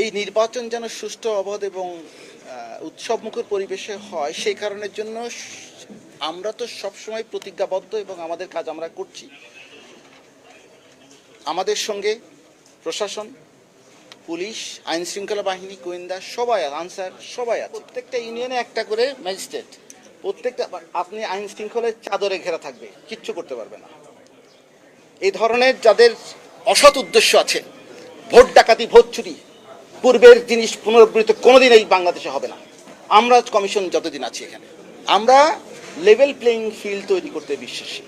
এই নির্বাচন যেন সুষ্ঠু অবাধ এবং উৎসবমুখর পরিবেশে হয়, সেই কারণের জন্য আমরা তো সবসময় প্রতিজ্ঞাবদ্ধ এবং আমাদের কাজ আমরা করছি। আমাদের সঙ্গে প্রশাসন, পুলিশ আইন শৃঙ্খলা বাহিনী, গোয়েন্দা, সবাই আনসার সবাই আছে। প্রত্যেকটা ইউনিয়নে একটা করে ম্যাজিস্ট্রেট। প্রত্যেকটা, আপনি আইন শৃঙ্খলার চাদরে ঘেরা থাকবে, কিচ্ছু করতে পারবে না। এই ধরনের যাদের অসৎ উদ্দেশ্য আছে, ভোট ডাকাতি, ভোট চুরি পূর্বের জিনিস পুনরাবৃত্ত কোনোদিন এই বাংলাদেশে হবে না। আমরা কমিশন যতদিন আছি এখানে, আমরা লেভেল প্লেইং ফিল্ড তৈরি করতে বিশ্বাসী।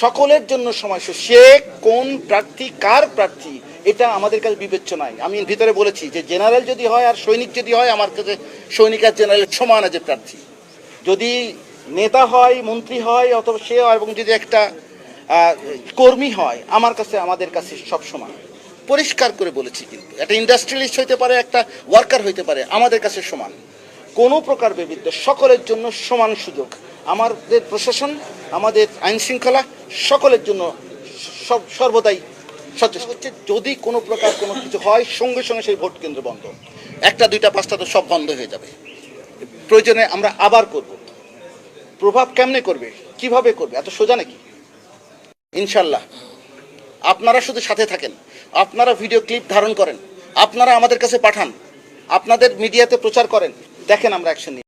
সকলের জন্য সময় সে কোন প্রার্থী, কার প্রার্থী, এটা আমাদের কাছে বিবেচ্য নাই আমি ভিতরে বলেছি যে জেনারেল যদি হয় আর সৈনিক যদি হয়, আমার কাছে সৈনিক আর জেনারেল সমান আছে প্রার্থী। যদি নেতা হয়, মন্ত্রী হয়, অথবা সে হয় এবং যদি একটা কর্মী হয়, আমার কাছে, আমাদের কাছে সব সমান। পরিষ্কার করে বলেছি কিন্তু। একটা ইন্ডাস্ট্রিয়ালিস্ট হইতে পারে, একটা ওয়ার্কার হইতে পারে, আমাদের কাছে সমান। কোনো প্রকার বিবিধ সকলের জন্য সমান সুযোগ। আমাদের প্রশাসন, আমাদের আইন শৃঙ্খলা, সকলের জন্য সব, সর্বদাই সচেষ্ট। হচ্ছে যদি কোনো প্রকার কোনো কিছু হয়, সঙ্গে সঙ্গে সেই ভোট কেন্দ্র বন্ধ। একটা, দুইটা, পাঁচটা তো সব বন্ধ হয়ে যাবে। প্রয়োজনে আমরা আবার করব। প্রভাব কেমনে করবে? কীভাবে করবে? এত সোজা নাকি? ইনশাল্লাহ। আপনারা শুধু সাথে থাকেন। আপনারা ভিডিও ক্লিপ ধারণ করেন। আপনারা আমাদের কাছে পাঠান। আপনাদের মিডিয়াতে প্রচার করেন। দেখেন আমরা অ্যাকশন নিই